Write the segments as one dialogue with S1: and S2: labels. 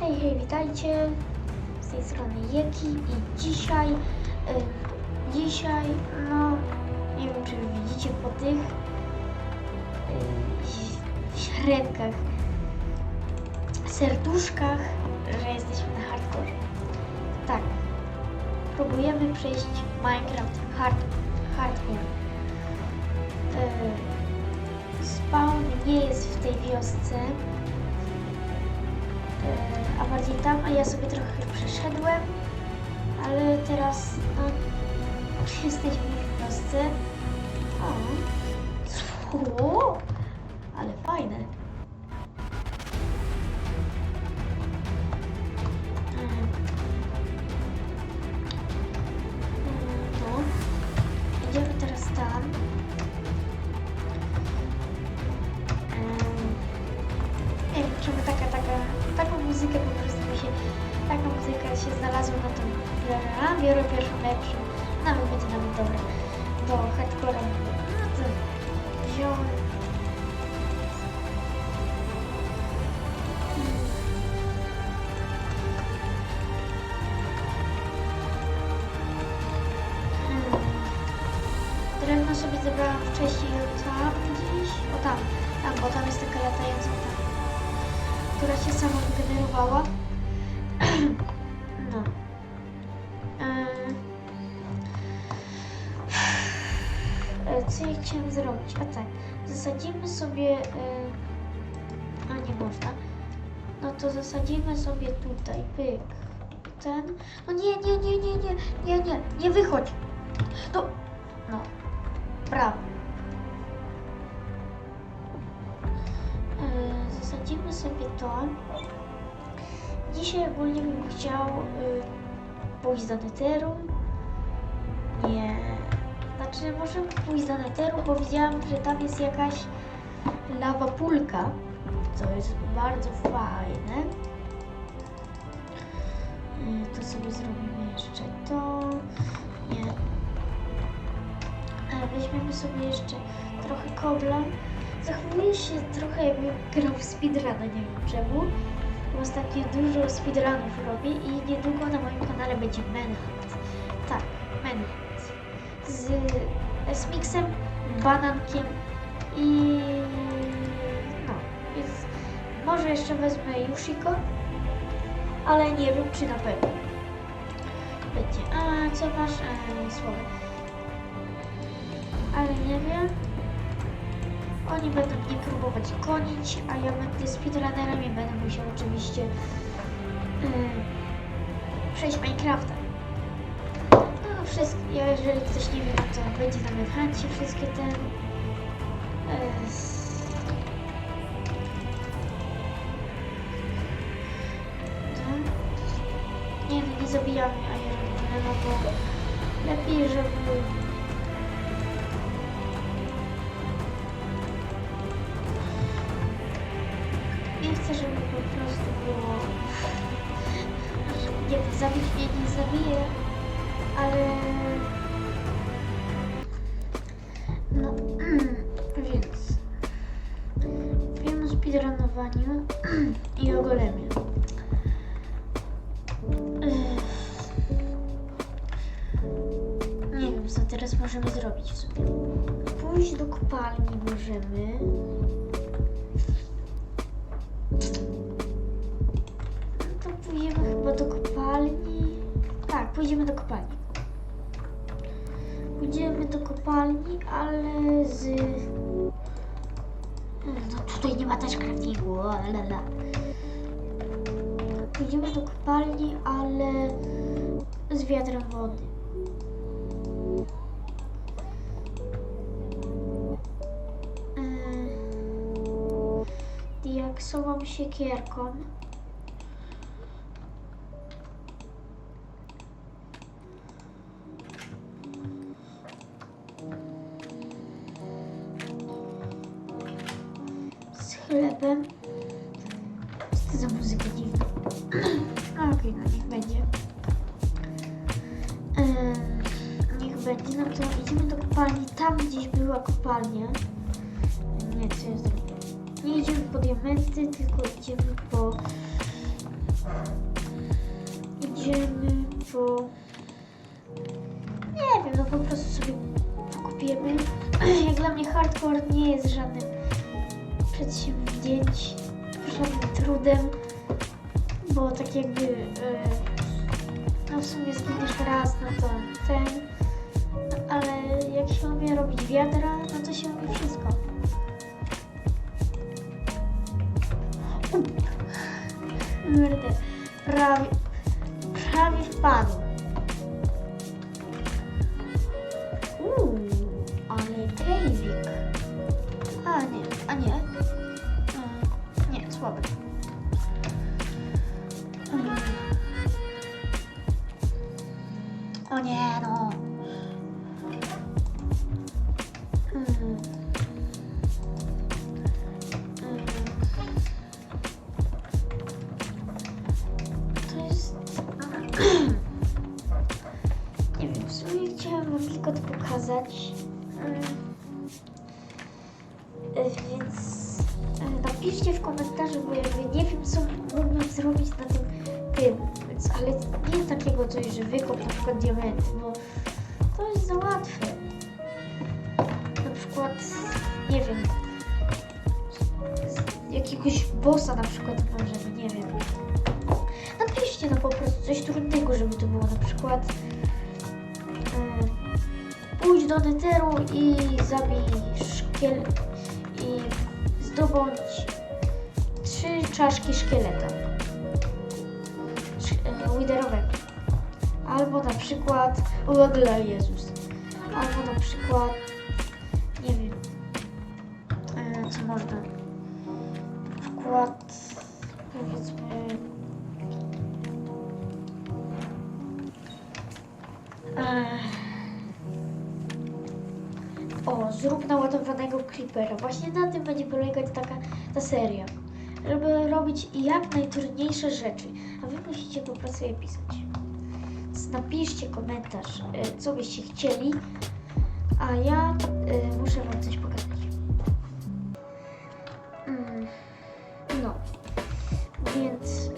S1: Hej, hej, witajcie. Z tej strony Jeki i dzisiaj, y, dzisiaj, no, nie wiem czy widzicie po tych y, średkach, serduszkach, że jesteśmy na hardcore. Tak, próbujemy przejść Minecraft hard, hardcore. Y, spawn nie jest w tej wiosce, e, a bardziej tam, a ja sobie trochę przeszedłem, ale teraz no, jesteśmy w wiosce. O, o, ale fajne. No, idziemy teraz tam. Wiem, czemu taka, taką muzykę po prostu się, taka muzyka się znalazła na tą biorę, a biorę pierwszą lepszą, nawet będzie nawet dobre, do hardcore'a, no to wziąłem. Mm. Drewno sobie zebrałam wcześniej tam gdzieś, o tam, tam, bo tam jest taka latająca ta, która się sama wygenerowała. no. Eee, e, Co ja chciałam zrobić? A tak, zasadzimy sobie, e, a nie można, no to zasadzimy sobie tutaj, pyk, ten, no nie, nie, nie, nie, nie, nie, nie, nie wychodź, no, no, brawo. Zasadzimy sobie to. Dzisiaj ogólnie bym chciał y, pójść do Netheru. Nie. Znaczy, możemy pójść do Netheru, bo widziałam, że tam jest jakaś lawa pulka, co jest bardzo fajne. Y, To sobie zrobimy jeszcze to. Nie. Weźmiemy sobie jeszcze trochę kobla. Zachowuję się trochę jakbym grał w speedruna, nie wiem czemu. Bo Ostatnio dużo speedrunów robię i niedługo na moim kanale będzie Manhunt. Tak, Manhunt. Z SMX-em, Banankiem i... no, więc może jeszcze wezmę Yushiko, ale nie wiem czy na pewno. Będzie, a co masz? E, słowo. Ale nie wiem. Oni będą mnie próbować gonić, a ja będę speedrunnerem i będę musiał oczywiście yy, przejść Minecrafta. No wszystko, ja, jeżeli ktoś nie wie, to będzie na Manhuncie wszystkie te... Yy, no. Nie, nie zabijamy Iron no bo lepiej, żeby Nie wiem, zabić mnie nie zabije, ale. No, więc. Wiem o speedrunowaniu i o golemie. Nie wiem, co teraz możemy zrobić w sumie. Pójść do kopalni możemy. Pójdziemy do kopalni. Pójdziemy do kopalni, ale z... No tutaj nie ma też craftingu, ale la. Pójdziemy do kopalni, ale z wiatrem wody. Yy, diaksową siekierką. chlebem. Co za muzyka dziwna. Okej, okay, no niech będzie. Yy, niech będzie. No to idziemy do kopalni. Tam gdzieś była kopalnia. Nie, co jest Nie idziemy po diamenty, tylko idziemy po... Idziemy po... Nie wiem, no po prostu sobie kupiemy. Jak dla mnie hardcore nie jest żadnym przedsięwzięciem, żadnym trudem, bo tak jakby y, no w sumie zginiesz raz, no to ten, ale jak się umie robić wiadra, no to się umie wszystko. Kurde, prawie, prawie wpadł. Sumie chciałam wam tylko to pokazać. Mm. E, Więc e, napiszcie w komentarzu, bo jakby nie wiem, co mógłbym zrobić na tym tym. Więc, ale nie takiego coś, że wykop na przykład diamenty, bo to jest za łatwe. Na przykład, nie wiem, jakiegoś bossa na przykład możemy, nie wiem. Napiszcie no po prostu coś trudnego, żeby to było na przykład pójdź do neteru i zabij szkiel i zdobądź trzy czaszki szkieleta sz- e, widerowego. Albo na przykład dla Jezus. Albo na przykład nie wiem e, co można. Na przykład powiedzmy Ech. Zrób naładowanego creepera. Właśnie na tym będzie polegać taka ta seria. Żeby robić jak najtrudniejsze rzeczy. A wy musicie po prostu je pisać. Więc napiszcie komentarz, e, co byście chcieli. A ja e, muszę wam coś pokazać. Mm, no. Więc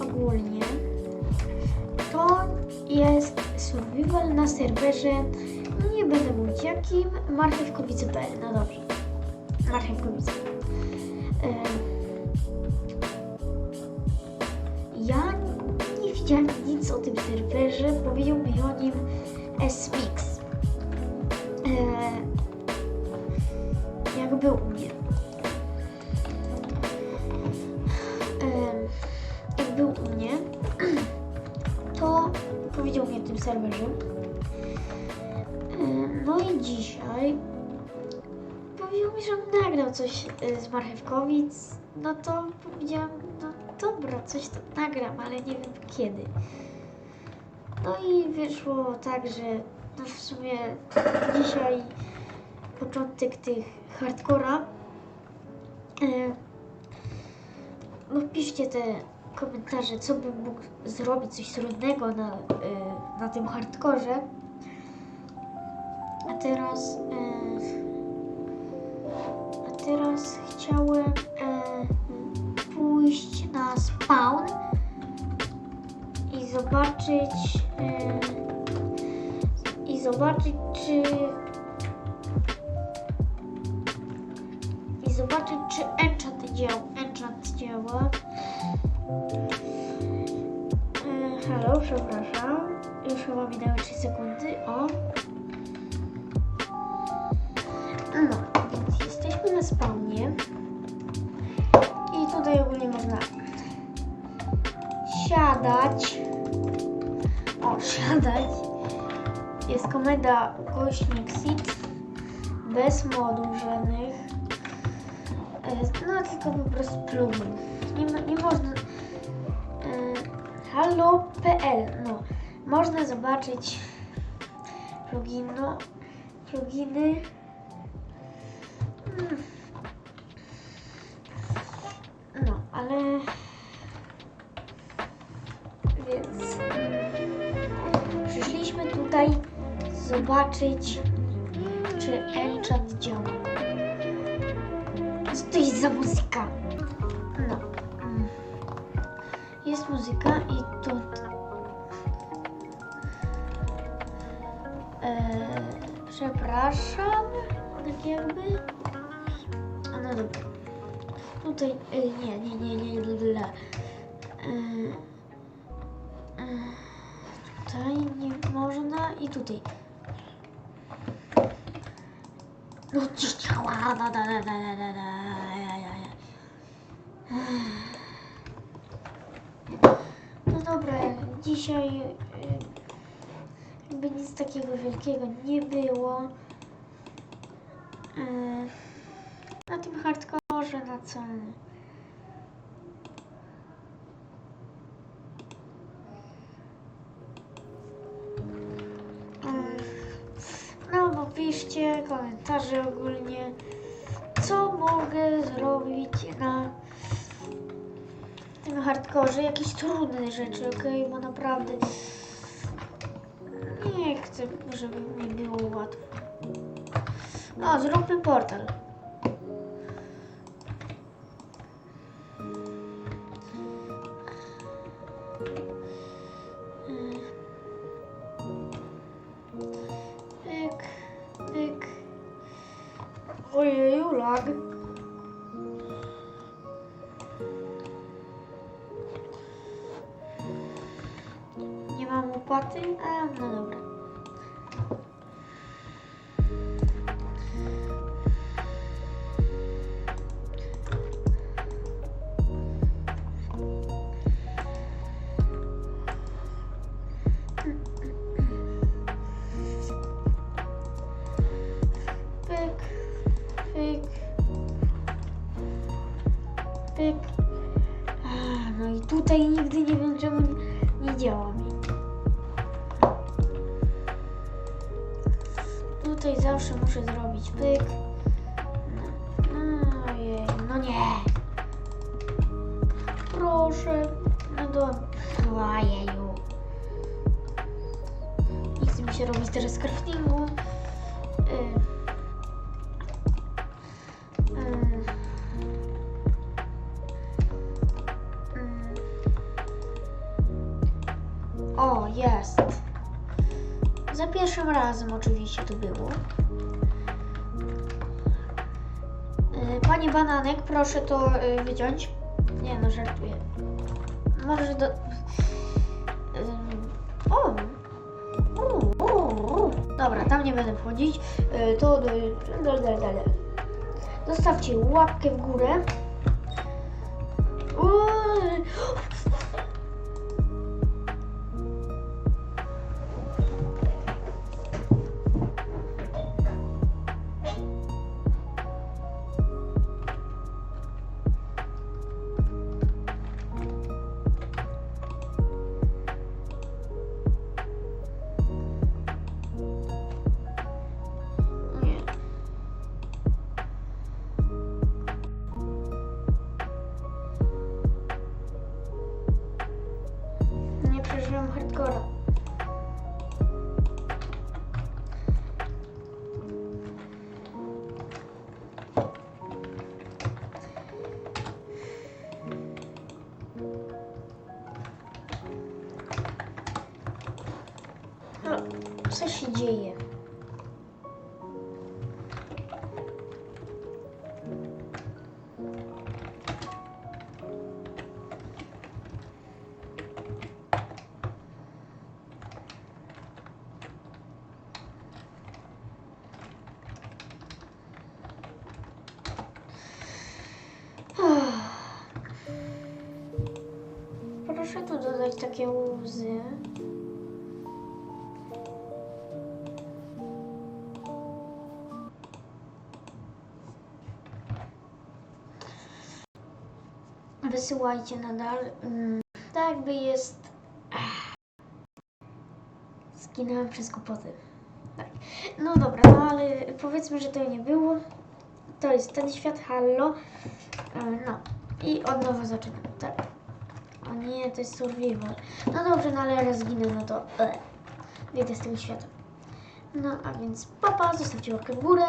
S1: e, ogólnie to jest survival na serwerze, będę mówić jakim, marchewkowice.pl, no dobrze, marchewkowice. E, ja nie widziałem nic o tym serwerze, powiedział mi o nim SMix. E, jak był u mnie. Jak był u mnie, to powiedział mi o tym serwerze. No i dzisiaj powiedział mi, że nagrał coś e, z marchewkowic. No to powiedziałam, no dobra, coś to nagram, ale nie wiem kiedy. No i wyszło tak, że no w sumie dzisiaj początek tych hardcora. E, no piszcie te komentarze, co bym mógł zrobić, coś trudnego na, e, na tym hardkorze. A teraz, e, a teraz chciałem e, pójść na spawn i zobaczyć e, i zobaczyć, czy i zobaczyć, czy enchant działa. Enchant działa. Halo, przepraszam. Już chyba minęły 3 sekundy. O. No, więc jesteśmy na spawnie. I tutaj ogólnie można siadać. O, siadać. Jest komenda Gośnik Sit. Bez modów żadnych. E, No, tylko po prostu plugin. Nie, nie można... E, Halo.pl No, można zobaczyć plugin, no, pluginy. Tutaj zobaczyć, czy enchant działa. Co to jest za muzyka? No. mm. Jest muzyka i to... Eee, Przepraszam, tak jakby. No dobra. Tutaj, y, nie, nie, nie, nie, nie, nie. Y, y, i tutaj. No ciała, da, da, da, da, da, da. No dobra, dzisiaj jakby nic takiego wielkiego nie było. Y, Na tym hardkorze, na co? Komentarze ogólnie, co mogę zrobić na tym hardkorze. Jakieś trudne rzeczy, okej? Bo naprawdę nie chcę, żeby mi było łatwo. No, zróbmy portal. Mam łopaty? A, no muszę zrobić pyk. No, no nie. Proszę. No do... Ojeju. Nie chce mi się robić teraz craftingu. Y. pierwszym razem oczywiście to było. Y, Panie Bananek, proszę to y, wyciąć. Nie no, żartuję. Może do... Ym, O! Dobra, tam nie będę wchodzić. Y, To... do- do- do- do- Zostawcie łapkę w górę. گڑ Proszę tu dodać takie łzy. Wysyłajcie nadal. Mm, Tak jakby jest. Ach. Zginąłem przez kłopoty. Tak. No dobra, no ale powiedzmy, że to nie było. To jest ten świat, hallo. E, No. I od nowa zaczynamy, nie, to jest survival. No dobrze, no ale raz zginę, no to... E, wyjdę z tego świata. No, a więc papa, zostawcie łapkę w górę.